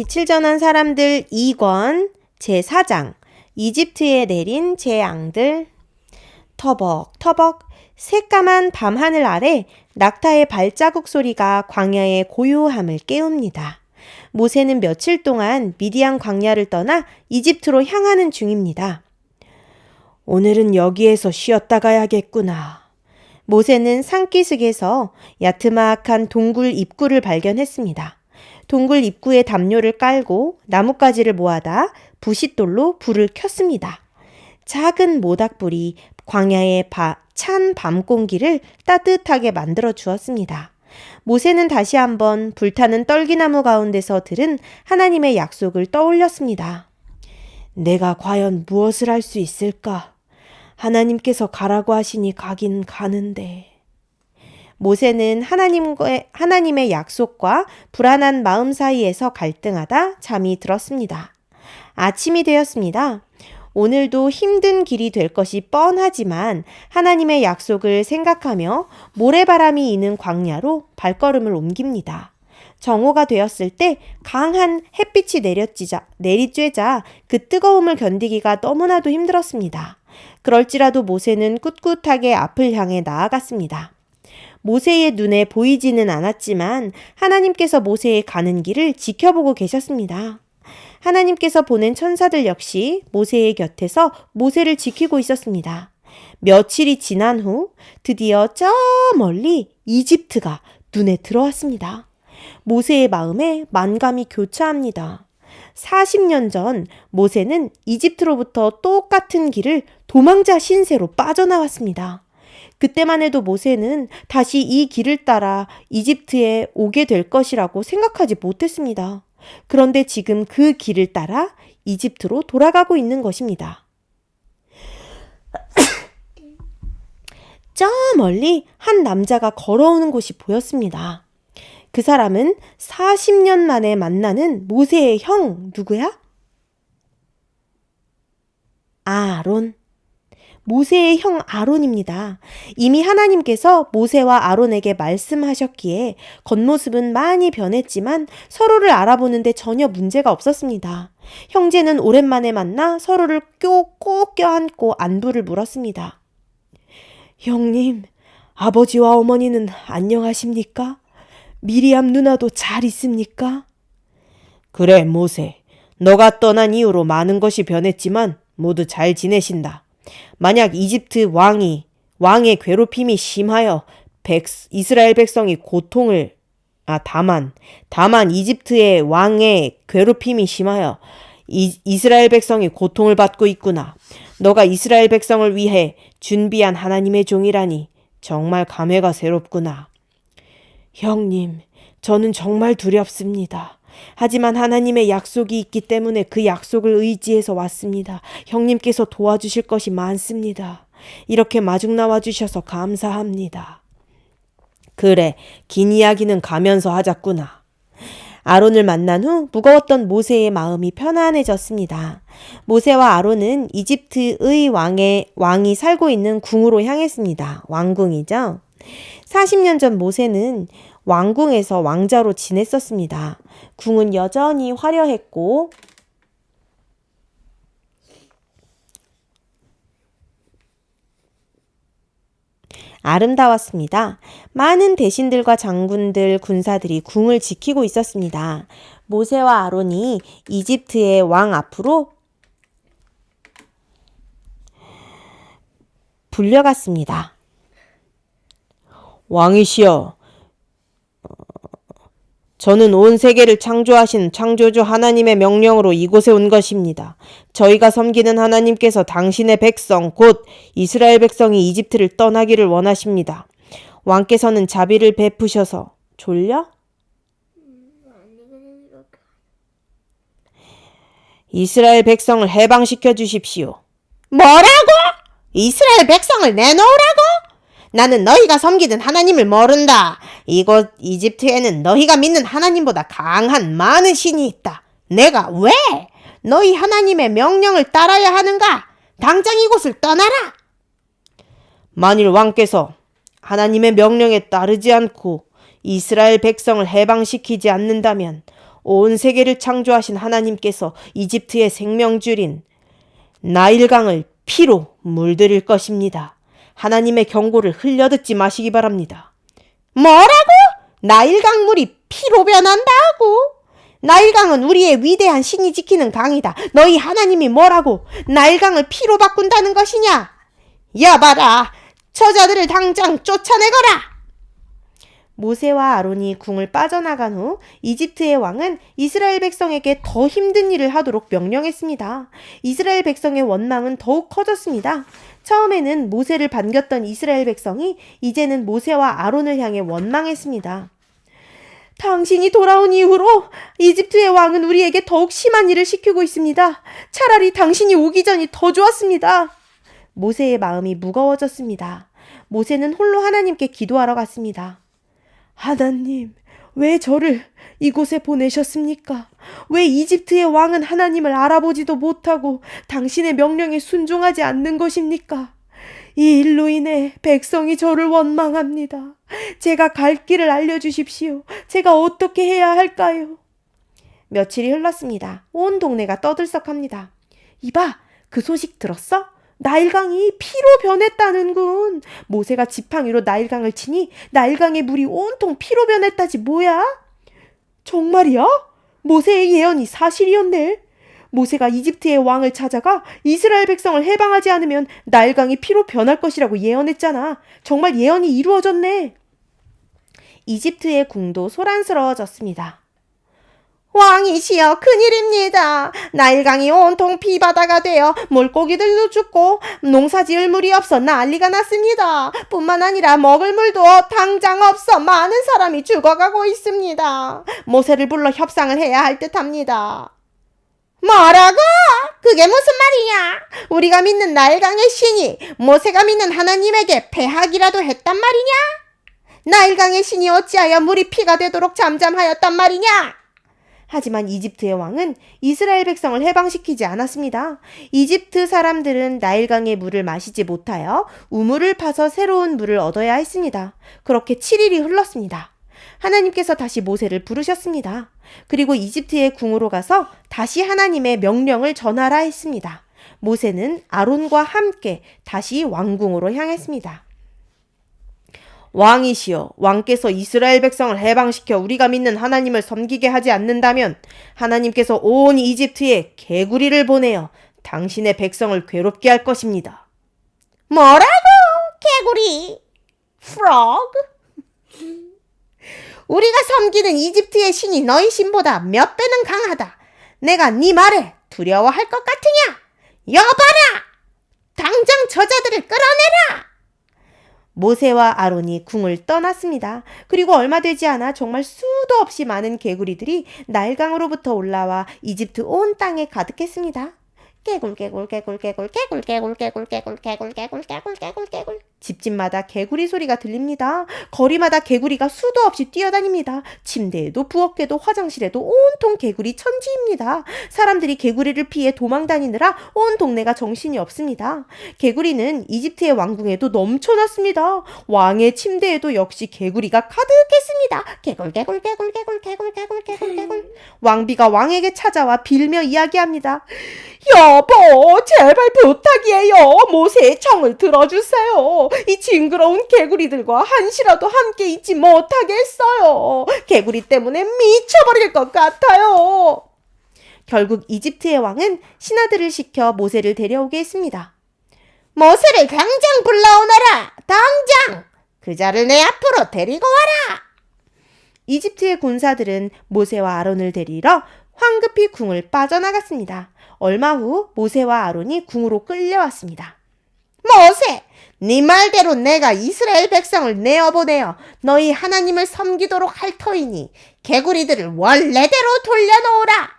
빛을 전한 사람들 2권 제4장 이집트에 내린 재앙들 터벅터벅 새까만 밤하늘 아래 낙타의 발자국 소리가 광야의 고요함을 깨웁니다. 모세는 며칠 동안 미디안 광야를 떠나 이집트로 향하는 중입니다. 오늘은 여기에서 쉬었다 가야겠구나. 모세는 산기슭에서 야트막한 동굴 입구를 발견했습니다. 동굴 입구에 담요를 깔고 나뭇가지를 모아다 부싯돌로 불을 켰습니다. 작은 모닥불이 광야의 바, 찬 밤 공기를 따뜻하게 만들어 주었습니다. 모세는 다시 한번 불타는 떨기나무 가운데서 들은 하나님의 약속을 떠올렸습니다. 내가 과연 무엇을 할 수 있을까? 하나님께서 가라고 하시니 가긴 가는데. 모세는 하나님과의, 하나님의 약속과 불안한 마음 사이에서 갈등하다 잠이 들었습니다. 아침이 되었습니다. 오늘도 힘든 길이 될 것이 뻔하지만 하나님의 약속을 생각하며 모래바람이 이는 광야로 발걸음을 옮깁니다. 정오가 되었을 때 강한 햇빛이 내려지자, 내리쬐자 그 뜨거움을 견디기가 너무나도 힘들었습니다. 그럴지라도 모세는 꿋꿋하게 앞을 향해 나아갔습니다. 모세의 눈에 보이지는 않았지만 하나님께서 모세의 가는 길을 지켜보고 계셨습니다. 하나님께서 보낸 천사들 역시 모세의 곁에서 모세를 지키고 있었습니다. 며칠이 지난 후 드디어 저 멀리 이집트가 눈에 들어왔습니다. 모세의 마음에 만감이 교차합니다. 40년 전 모세는 이집트로부터 똑같은 길을 도망자 신세로 빠져나왔습니다. 그때만 해도 모세는 다시 이 길을 따라 이집트에 오게 될 것이라고 생각하지 못했습니다. 그런데 지금 그 길을 따라 이집트로 돌아가고 있는 것입니다. 저 멀리 한 남자가 걸어오는 곳이 보였습니다. 그 사람은 40년 만에 만나는 모세의 형 누구야? 아론. 모세의 형 아론입니다. 이미 하나님께서 모세와 아론에게 말씀하셨기에 겉모습은 많이 변했지만 서로를 알아보는데 전혀 문제가 없었습니다. 형제는 오랜만에 만나 서로를 꼭 껴안고 안부를 물었습니다. 형님, 아버지와 어머니는 안녕하십니까? 미리암 누나도 잘 있습니까? 그래, 모세. 너가 떠난 이후로 많은 것이 변했지만 모두 잘 지내신다. 만약 이집트 왕이 왕의 괴롭힘이 심하여 백, 이스라엘 백성이 고통을 아 다만 다만 이집트의 왕의 괴롭힘이 심하여 이, 이스라엘 백성이 고통을 받고 있구나. 너가 이스라엘 백성을 위해 준비한 하나님의 종이라니 정말 감회가 새롭구나. 형님, 저는 정말 두렵습니다. 하지만 하나님의 약속이 있기 때문에 그 약속을 의지해서 왔습니다. 형님께서 도와주실 것이 많습니다. 이렇게 마중 나와 주셔서 감사합니다. 그래, 긴 이야기는 가면서 하자꾸나. 아론을 만난 후 무거웠던 모세의 마음이 편안해졌습니다. 모세와 아론은 이집트의 왕의 왕이 살고 있는 궁으로 향했습니다. 왕궁이죠. 40년 전 모세는 왕궁에서 왕자로 지냈었습니다. 궁은 여전히 화려했고 아름다웠습니다. 많은 대신들과 장군들, 군사들이 궁을 지키고 있었습니다. 모세와 아론이 이집트의 왕 앞으로 불려갔습니다. 왕이시여, 저는 온 세계를 창조하신 창조주 하나님의 명령으로 이곳에 온 것입니다. 저희가 섬기는 하나님께서 당신의 백성, 곧 이스라엘 백성이 이집트를 떠나기를 원하십니다. 왕께서는 자비를 베푸셔서 졸려? 이스라엘 백성을 해방시켜 주십시오. 뭐라고? 이스라엘 백성을 내놓으라고? 나는 너희가 섬기는 하나님을 모른다. 이곳 이집트에는 너희가 믿는 하나님보다 강한 많은 신이 있다. 내가 왜 너희 하나님의 명령을 따라야 하는가? 당장 이곳을 떠나라. 만일 왕께서 하나님의 명령에 따르지 않고 이스라엘 백성을 해방시키지 않는다면 온 세계를 창조하신 하나님께서 이집트의 생명줄인 나일강을 피로 물들일 것입니다. 하나님의 경고를 흘려듣지 마시기 바랍니다. 뭐라고? 나일강 물이 피로 변한다고? 나일강은 우리의 위대한 신이 지키는 강이다. 너희 하나님이 뭐라고? 나일강을 피로 바꾼다는 것이냐? 여봐라. 저자들을 당장 쫓아내거라. 모세와 아론이 궁을 빠져나간 후 이집트의 왕은 이스라엘 백성에게 더 힘든 일을 하도록 명령했습니다. 이스라엘 백성의 원망은 더욱 커졌습니다. 처음에는 모세를 반겼던 이스라엘 백성이 이제는 모세와 아론을 향해 원망했습니다. 당신이 돌아온 이후로 이집트의 왕은 우리에게 더욱 심한 일을 시키고 있습니다. 차라리 당신이 오기 전이 더 좋았습니다. 모세의 마음이 무거워졌습니다. 모세는 홀로 하나님께 기도하러 갔습니다. 하나님, 왜 저를 이곳에 보내셨습니까? 왜 이집트의 왕은 하나님을 알아보지도 못하고 당신의 명령에 순종하지 않는 것입니까? 이 일로 인해 백성이 저를 원망합니다. 제가 갈 길을 알려주십시오. 제가 어떻게 해야 할까요? 며칠이 흘렀습니다. 온 동네가 떠들썩합니다. 이봐, 그 소식 들었어? 나일강이 피로 변했다는군. 모세가 지팡이로 나일강을 치니 나일강의 물이 온통 피로 변했다지 뭐야? 정말이야? 모세의 예언이 사실이었네. 모세가 이집트의 왕을 찾아가 이스라엘 백성을 해방하지 않으면 나일강이 피로 변할 것이라고 예언했잖아. 정말 예언이 이루어졌네. 이집트의 궁도 소란스러워졌습니다. 왕이시여 큰일입니다. 나일강이 온통 피바다가 되어 물고기들도 죽고 농사지을 물이 없어 난리가 났습니다. 뿐만 아니라 먹을 물도 당장 없어 많은 사람이 죽어가고 있습니다. 모세를 불러 협상을 해야 할 듯합니다. 뭐라고? 그게 무슨 말이냐? 우리가 믿는 나일강의 신이 모세가 믿는 하나님에게 패하기라도 했단 말이냐? 나일강의 신이 어찌하여 물이 피가 되도록 잠잠하였단 말이냐? 하지만 이집트의 왕은 이스라엘 백성을 해방시키지 않았습니다. 이집트 사람들은 나일강의 물을 마시지 못하여 우물을 파서 새로운 물을 얻어야 했습니다. 그렇게 7일이 흘렀습니다. 하나님께서 다시 모세를 부르셨습니다. 그리고 이집트의 궁으로 가서 다시 하나님의 명령을 전하라 했습니다. 모세는 아론과 함께 다시 왕궁으로 향했습니다. 왕이시여, 왕께서 이스라엘 백성을 해방시켜 우리가 믿는 하나님을 섬기게 하지 않는다면 하나님께서 온 이집트에 개구리를 보내어 당신의 백성을 괴롭게 할 것입니다. 뭐라고? 개구리? frog? 우리가 섬기는 이집트의 신이 너희 신보다 몇 배는 강하다. 내가 네 말에 두려워할 것 같으냐? 여봐라! 당장 저자들을 끌어내라! 모세와 아론이 궁을 떠났습니다. 그리고 얼마 되지 않아 정말 수도 없이 많은 개구리들이 나일강으로부터 올라와 이집트 온 땅에 가득했습니다. 개굴 개굴 개굴 개굴 개굴 개굴 개굴 개굴 개굴 개굴 개굴 개굴 개굴 집집마다 개구리 소리가 들립니다. 거리마다 개구리가 수도 없이 뛰어다닙니다. 침대에도 부엌에도 화장실에도 온통 개구리 천지입니다. 사람들이 개구리를 피해 도망 다니느라 온 동네가 정신이 없습니다. 개구리는 이집트의 왕궁에도 넘쳐났습니다. 왕의 침대에도 역시 개구리가 가득했습니다. 개굴 개굴 개굴 개굴 개굴 개굴 개굴 개굴 왕비가 왕에게 찾아와 빌며 이야기합니다. 여보, 제발 부탁이에요. 모세의 청을 들어주세요. 이 징그러운 개구리들과 한시라도 함께 있지 못하겠어요. 개구리 때문에 미쳐버릴 것 같아요. 결국 이집트의 왕은 신하들을 시켜 모세를 데려오게 했습니다. 모세를 당장 불러오너라! 당장! 그자를 내 앞으로 데리고 와라! 이집트의 군사들은 모세와 아론을 데리러 황급히 궁을 빠져나갔습니다. 얼마 후 모세와 아론이 궁으로 끌려왔습니다. 모세, 네 말대로 내가 이스라엘 백성을 내어보내어 너희 하나님을 섬기도록 할 터이니 개구리들을 원래대로 돌려놓으라.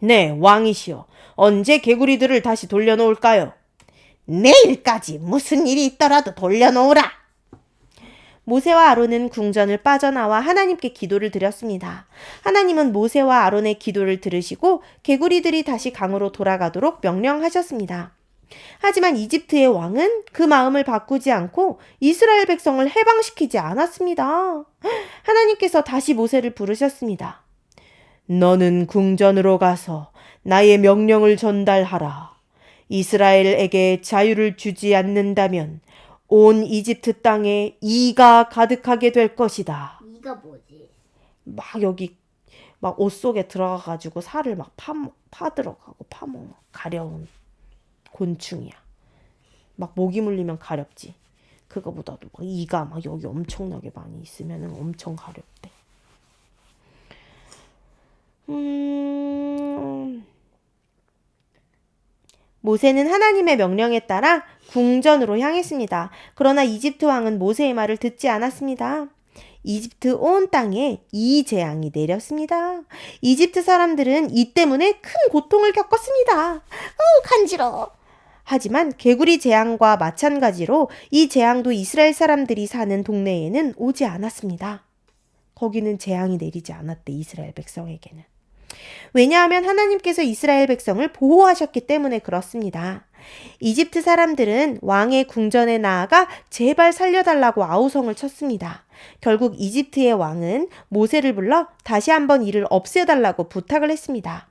네, 왕이시여. 언제 개구리들을 다시 돌려놓을까요? 내일까지 무슨 일이 있더라도 돌려놓으라. 모세와 아론은 궁전을 빠져나와 하나님께 기도를 드렸습니다. 하나님은 모세와 아론의 기도를 들으시고 개구리들이 다시 강으로 돌아가도록 명령하셨습니다. 하지만 이집트의 왕은 그 마음을 바꾸지 않고 이스라엘 백성을 해방시키지 않았습니다. 하나님께서 다시 모세를 부르셨습니다. 너는 궁전으로 가서 나의 명령을 전달하라. 이스라엘에게 자유를 주지 않는다면 온 이집트 땅에 이가 가득하게 될 것이다. 이가 뭐지? 막 여기 막 옷 속에 들어가 가지고 살을 막 파, 파 들어가고 파먹어 가려운 곤충이야. 막 모기 물리면 가렵지. 그거보다도 막 이가 막 여기 엄청나게 많이 있으면은 엄청 가렵대. 음. 모세는 하나님의 명령에 따라 궁전으로 향했습니다. 그러나 이집트 왕은 모세의 말을 듣지 않았습니다. 이집트 온 땅에 이 재앙이 내렸습니다. 이집트 사람들은 이 때문에 큰 고통을 겪었습니다. 어우, 간지러워. 하지만 개구리 재앙과 마찬가지로 이 재앙도 이스라엘 사람들이 사는 동네에는 오지 않았습니다. 거기는 재앙이 내리지 않았대, 이스라엘 백성에게는. 왜냐하면 하나님께서 이스라엘 백성을 보호하셨기 때문에 그렇습니다. 이집트 사람들은 왕의 궁전에 나아가 제발 살려달라고 아우성을 쳤습니다. 결국 이집트의 왕은 모세를 불러 다시 한번 이를 없애달라고 부탁을 했습니다.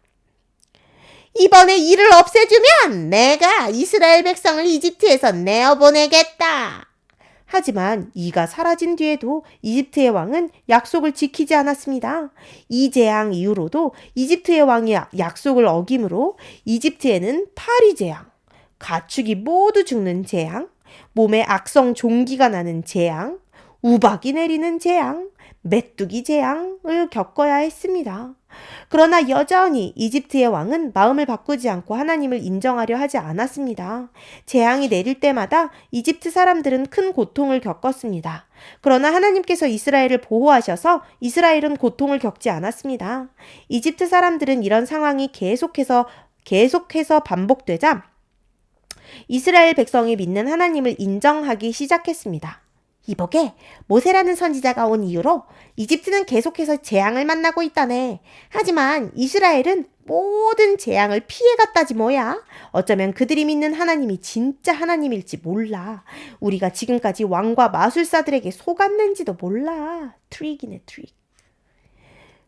이번에 이를 없애주면 내가 이스라엘 백성을 이집트에서 내어보내겠다. 하지만 이가 사라진 뒤에도 이집트의 왕은 약속을 지키지 않았습니다. 이 재앙 이후로도 이집트의 왕이 약속을 어기므로 이집트에는 파리 재앙, 가축이 모두 죽는 재앙, 몸에 악성 종기가 나는 재앙, 우박이 내리는 재앙, 메뚜기 재앙을 겪어야 했습니다. 그러나 여전히 이집트의 왕은 마음을 바꾸지 않고 하나님을 인정하려 하지 않았습니다. 재앙이 내릴 때마다 이집트 사람들은 큰 고통을 겪었습니다. 그러나 하나님께서 이스라엘을 보호하셔서 이스라엘은 고통을 겪지 않았습니다. 이집트 사람들은 이런 상황이 계속해서 계속해서 반복되자 이스라엘 백성이 믿는 하나님을 인정하기 시작했습니다. 이복에 모세라는 선지자가 온 이후로 이집트는 계속해서 재앙을 만나고 있다네. 하지만 이스라엘은 모든 재앙을 피해갔다지 뭐야. 어쩌면 그들이 믿는 하나님이 진짜 하나님일지 몰라. 우리가 지금까지 왕과 마술사들에게 속았는지도 몰라. 트릭이네 트릭.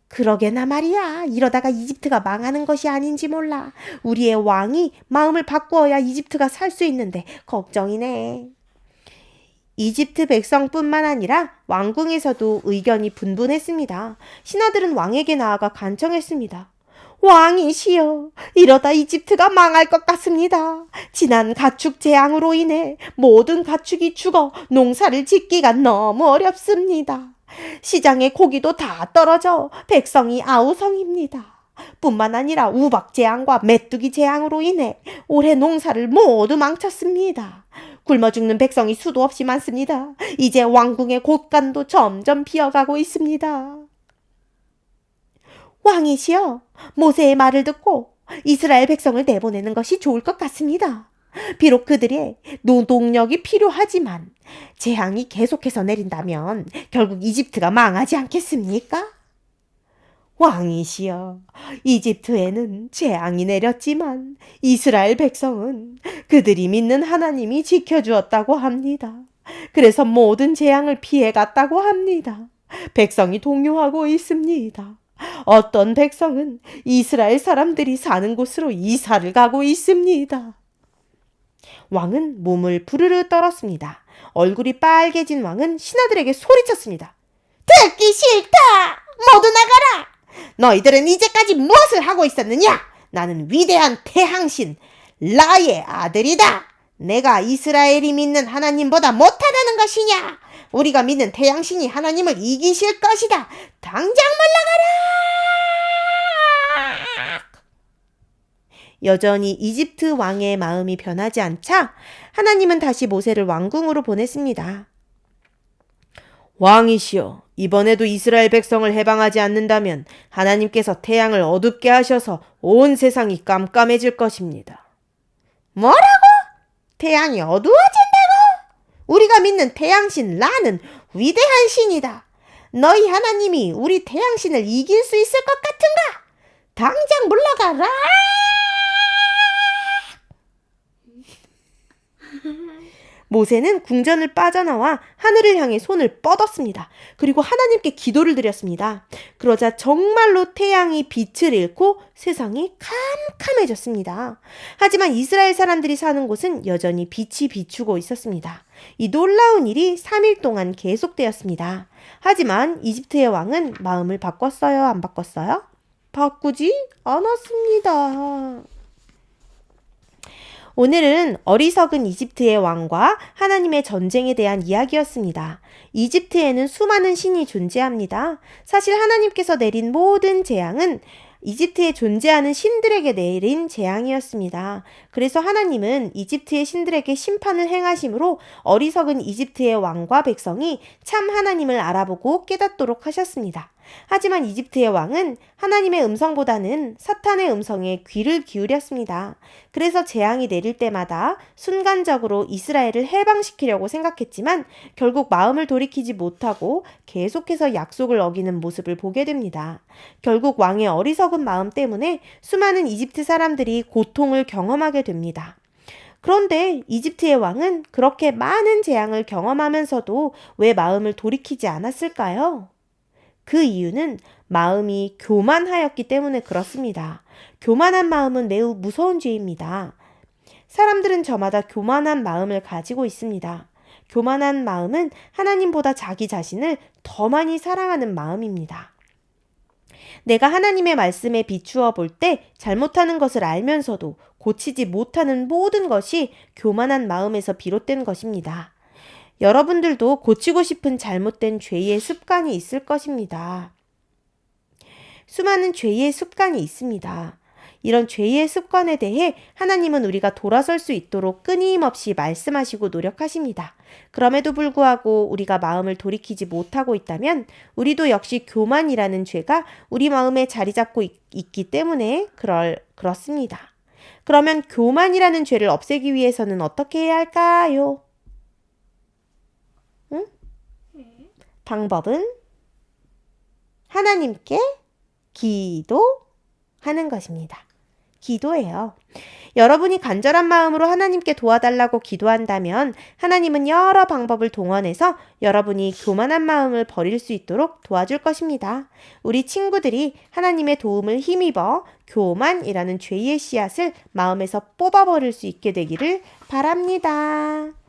그러게나 말이야. 이러다가 이집트가 망하는 것이 아닌지 몰라. 우리의 왕이 마음을 바꾸어야 이집트가 살 수 있는데 걱정이네. 이집트 백성뿐만 아니라 왕궁에서도 의견이 분분했습니다. 신하들은 왕에게 나아가 간청했습니다. 왕이시여, 이러다 이집트가 망할 것 같습니다. 지난 가축 재앙으로 인해 모든 가축이 죽어 농사를 짓기가 너무 어렵습니다. 시장의 고기도 다 떨어져 백성이 아우성입니다. 뿐만 아니라 우박 재앙과 메뚜기 재앙으로 인해 올해 농사를 모두 망쳤습니다. 굶어 죽는 백성이 수도 없이 많습니다. 이제 왕궁의 곳간도 점점 비어가고 있습니다. 왕이시여, 모세의 말을 듣고 이스라엘 백성을 내보내는 것이 좋을 것 같습니다. 비록 그들의 노동력이 필요하지만 재앙이 계속해서 내린다면 결국 이집트가 망하지 않겠습니까? 왕이시여, 이집트에는 재앙이 내렸지만 이스라엘 백성은 그들이 믿는 하나님이 지켜주었다고 합니다. 그래서 모든 재앙을 피해갔다고 합니다. 백성이 동요하고 있습니다. 어떤 백성은 이스라엘 사람들이 사는 곳으로 이사를 가고 있습니다. 왕은 몸을 부르르 떨었습니다. 얼굴이 빨개진 왕은 신하들에게 소리쳤습니다. 듣기 싫다. 모두 나가라. 너희들은 이제까지 무엇을 하고 있었느냐? 나는 위대한 태항신 라의 아들이다. 내가 이스라엘이 믿는 하나님보다 못하다는 것이냐? 우리가 믿는 태양신이 하나님을 이기실 것이다. 당장 물러가라! 여전히 이집트 왕의 마음이 변하지 않자 하나님은 다시 모세를 왕궁으로 보냈습니다. 왕이시여, 이번에도 이스라엘 백성을 해방하지 않는다면 하나님께서 태양을 어둡게 하셔서 온 세상이 깜깜해질 것입니다. 뭐라고? 태양이 어두워진다고? 우리가 믿는 태양신 라는 위대한 신이다. 너희 하나님이 우리 태양신을 이길 수 있을 것 같은가? 당장 물러가라! 모세는 궁전을 빠져나와 하늘을 향해 손을 뻗었습니다. 그리고 하나님께 기도를 드렸습니다. 그러자 정말로 태양이 빛을 잃고 세상이 캄캄해졌습니다. 하지만 이스라엘 사람들이 사는 곳은 여전히 빛이 비추고 있었습니다. 이 놀라운 일이 3일 동안 계속되었습니다. 하지만 이집트의 왕은 마음을 바꿨어요? 안 바꿨어요? 바꾸지 않았습니다. 오늘은 어리석은 이집트의 왕과 하나님의 전쟁에 대한 이야기였습니다. 이집트에는 수많은 신이 존재합니다. 사실 하나님께서 내린 모든 재앙은 이집트에 존재하는 신들에게 내린 재앙이었습니다. 그래서 하나님은 이집트의 신들에게 심판을 행하심으로 어리석은 이집트의 왕과 백성이 참 하나님을 알아보고 깨닫도록 하셨습니다. 하지만 이집트의 왕은 하나님의 음성보다는 사탄의 음성에 귀를 기울였습니다. 그래서 재앙이 내릴 때마다 순간적으로 이스라엘을 해방시키려고 생각했지만 결국 마음을 돌이키지 못하고 계속해서 약속을 어기는 모습을 보게 됩니다. 결국 왕의 어리석은 마음 때문에 수많은 이집트 사람들이 고통을 경험하게 됩니다. 그런데 이집트의 왕은 그렇게 많은 재앙을 경험하면서도 왜 마음을 돌이키지 않았을까요? 그 이유는 마음이 교만하였기 때문에 그렇습니다. 교만한 마음은 매우 무서운 죄입니다. 사람들은 저마다 교만한 마음을 가지고 있습니다. 교만한 마음은 하나님보다 자기 자신을 더 많이 사랑하는 마음입니다. 내가 하나님의 말씀에 비추어 볼 때 잘못하는 것을 알면서도 고치지 못하는 모든 것이 교만한 마음에서 비롯된 것입니다. 여러분들도 고치고 싶은 잘못된 죄의 습관이 있을 것입니다. 수많은 죄의 습관이 있습니다. 이런 죄의 습관에 대해 하나님은 우리가 돌아설 수 있도록 끊임없이 말씀하시고 노력하십니다. 그럼에도 불구하고 우리가 마음을 돌이키지 못하고 있다면 우리도 역시 교만이라는 죄가 우리 마음에 자리 잡고 있, 있기 때문에 그럴, 그렇습니다. 그러면 교만이라는 죄를 없애기 위해서는 어떻게 해야 할까요? 응? 방법은 하나님께 기도하는 것입니다. 기도예요. 여러분이 간절한 마음으로 하나님께 도와달라고 기도한다면 하나님은 여러 방법을 동원해서 여러분이 교만한 마음을 버릴 수 있도록 도와줄 것입니다. 우리 친구들이 하나님의 도움을 힘입어 교만이라는 죄의 씨앗을 마음에서 뽑아버릴 수 있게 되기를 바랍니다.